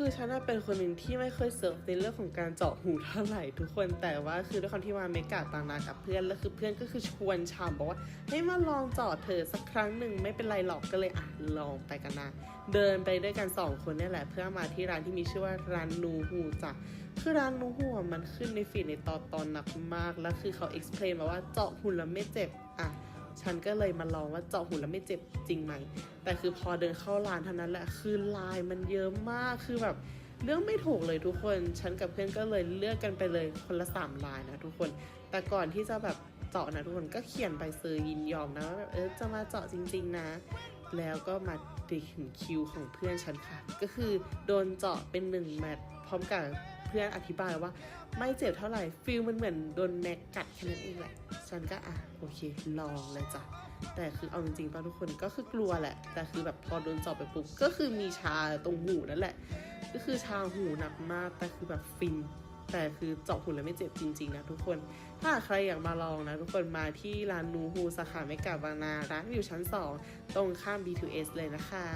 คือฉันน่ะเป็นคนหนึ่งที่ไม่เคยเซิร์ฟในเรื่องของการเจาะหูเท่าไหร่ทุกคนแต่ว่าคือด้วยความที่มาเมกาต่างนากับเพื่อนแล้วคือเพื่อนก็คือชวนชามบอกว่าให้มาลองเจาะเธอสักครั้งหนึ่งไม่เป็นไรหรอกก็เลยอะลองไปกันนะเดินไปด้วยกันสองคนนี่แหละ เพื่อมาที่ร้านที่มีชื่อว่าร้านนูฮูจ้ะคือร้านนูฮูมันขึ้นในฟีดในตอนตอนหนักมากแล้วคือเขา explain มาว่าเจาะหุ่นแล้วไม่เจ็บอะ ฉันก็เลยมาลองว่าเจาะหูแล้วไม่เจ็บจริงไหม แต่คือพอเดินเข้าร้านเท่านั้นแหละ คือลายมันเยอะมาก คือแบบเรื่องไม่ถูกเลยทุกคน ฉันกับเพื่อนก็เลยเลือกกันไปเลยคนละสามลายนะทุกคน แต่ก่อนที่จะแบบเจาะนะทุกคนก็เขียนไปซื้อยินยอมนะว่าแบบเออจะมาเจาะจริง ๆ นะ แล้วก็มาถึงคิวของเพื่อนฉันค่ะ ก็คือโดนเจาะเป็นหนึ่งแมตช์พร้อมกับ พื่อนอธิบายว่า ไม่เจ็บเท่าไหร่ฟิลมันเหมือนโดนแม็กกัดแค่นั้นเองแหละฉันก็อะโอเคลองเลยจ้ะแต่คือเอาจริงๆป่ะทุกคนก็คือกลัวแหละ แต่คือแบบพอโดนเจาะไปปุ๊บก็คือมีชาตรงหูนั่นแหละ ก็คือชาหูหนักมากแต่คือแบบฟินแต่คือเจาะหูแล้วไม่เจ็บจริงๆนะทุกคน ถ้าใครอยากมาลองนะทุกคนมาที่ร้านนูฮูสาขาเมกาบางนาร้านอยู่ชั้น 2 ตรงข้าม B2S เลยนะคะ